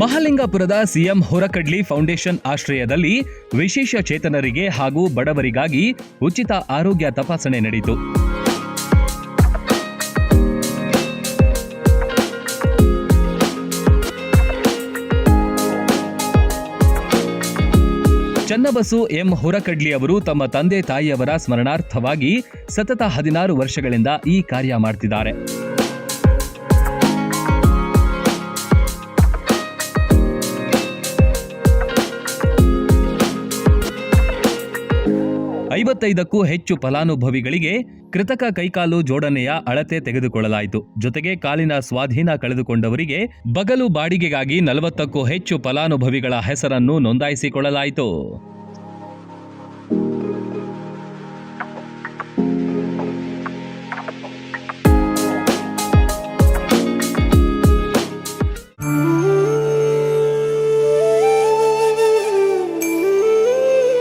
ಮಹಾಲಿಂಗಪುರದ CM ಹೊರಕಡ್ಲಿ foundation ಆಶ್ರಯದಲ್ಲಿ ವಿಶೇಷ ಚೇತನರಿಗೆ ಹಾಗೂ ಬಡವರಿಗಾಗಿ ಉಚಿತ ಆರೋಗ್ಯ ತಪಾಸಣೆ ನಡೆಯಿತು. ಚನ್ನಬಸು ಎಂ ಹೊರಕಡ್ಲಿ ಅವರು ತಮ್ಮ ತಂದೆ ತಾಯಿಯವರ ಸ್ಮರಣಾರ್ಥವಾಗಿ ಸತತ ಹದಿನಾರು ವರ್ಷಗಳಿಂದ ಈ ಕಾರ್ಯ ಮಾಡ್ತಿದ್ದಾರೆ. ಐವತ್ತೈದಕ್ಕೂ ಹೆಚ್ಚು ಫಲಾನುಭವಿಗಳಿಗೆ ಕೃತಕ ಕೈಕಾಲು ಜೋಡಣೆಯ ಅಳತೆ ತೆಗೆದುಕೊಳ್ಳಲಾಯಿತು. ಜೊತೆಗೆ ಕಾಲಿನ ಸ್ವಾಧೀನ ಕಳೆದುಕೊಂಡವರಿಗೆ ಬಗಲು ಬಾಡಿಗೆಗಾಗಿ ನಲವತ್ತಕ್ಕೂ ಹೆಚ್ಚು ಫಲಾನುಭವಿಗಳ ಹೆಸರನ್ನು ನೋಂದಾಯಿಸಿಕೊಳ್ಳಲಾಯಿತು.